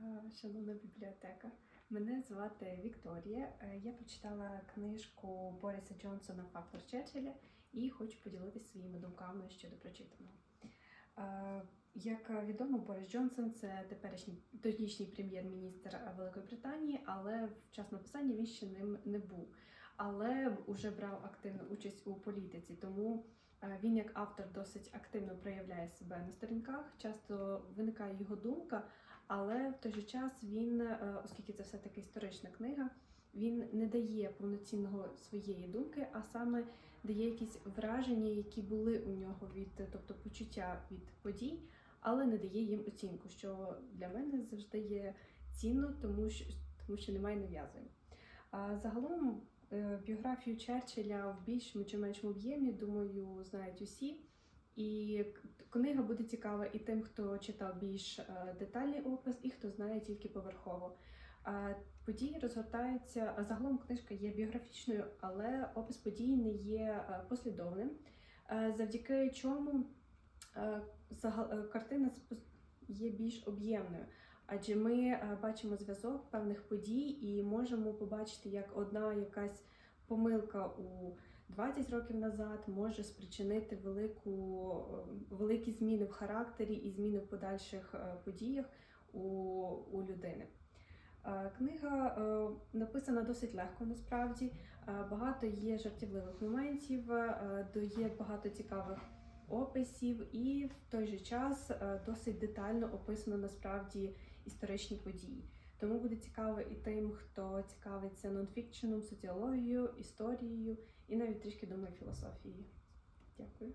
е, шановна бібліотека. Мене звати Вікторія. Е, Я прочитала книжку Бориса Джонсона Фактор Черчилля і хочу поділитися своїми думками щодо прочитаного. Е, Як відомо, Борис Джонсон це теперішній тодішній прем'єр-міністр Великої Британії, але в час написання він ще ним не був. Але вже брав активну участь у політиці, тому він як автор досить активно проявляє себе на сторінках. Часто виникає його думка, але в той же час він, е, оскільки це все таки історична книга, він не дає повноцінного своєї думки, а саме дає якісь враження, які були у нього від, тобто почуття від подій, але не дає їм оцінку, що для мене завжди є цінно, тому що, тому що немає нав'язань. А загалом е, біографію Черчилля в більшому чи меншому об'ємі, думаю, знають усі. І книга буде цікава і тим, хто читав більш е, детальний опис, і хто знає тільки поверхово. Події розгортаються. Загалом книжка є біографічною, але опис подій не є е, послідовним, е, завдяки чому картина є більш об'ємною. Адже ми бачимо зв'язок певних подій і можемо побачити, як одна якась помилка у 20 років назад може спричинити велику, е, великі зміни в характері і зміни в подальших е, подіях у, у людини. Е, Книга е, написана досить легко насправді. Багато є жартівливих моментів, є багато цікавих описів, і в той же час досить детально описано насправді історичні події. Тому буде цікаво і тим, хто цікавиться нонфікшеном, соціологією, історією і навіть трішки думає філософії. Дякую.